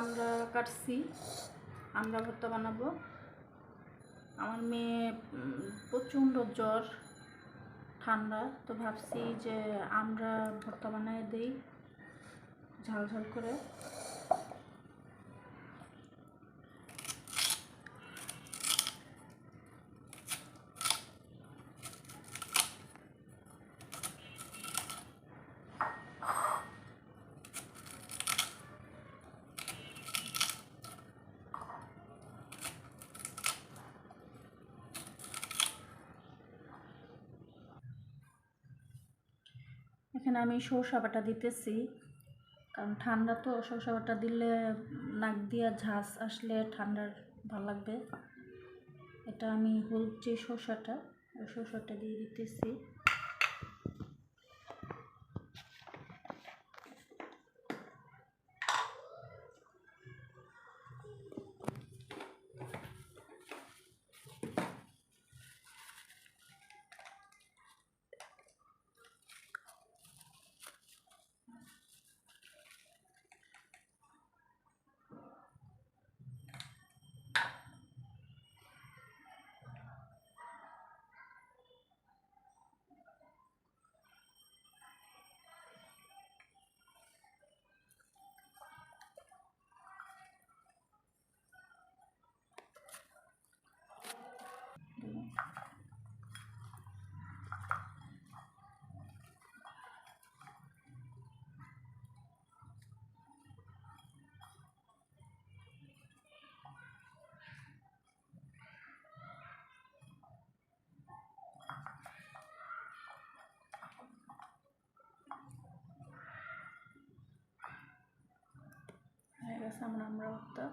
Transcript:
আমরা কাটছি, আমরা ভর্তা বানাবো। আমার মেয়ে প্রচণ্ড জ্বর, ঠান্ডা, তো ভাবছি যে আমরা ভর্তা বানায় দিই ঝাল ঝাল করে। এখানে আমি সরষা বাটা দিতেছি। কারণ ঠান্ডা তো, সরষা বাটা দিলে নাক দিয়ে ঝাঁস আসলে ঠান্ডার ভালো লাগবে। এটা আমি হলুদ যে সরষাটা, ওই সরষাটা দিয়ে দিতেছি। গেছে আমরা ভর্তা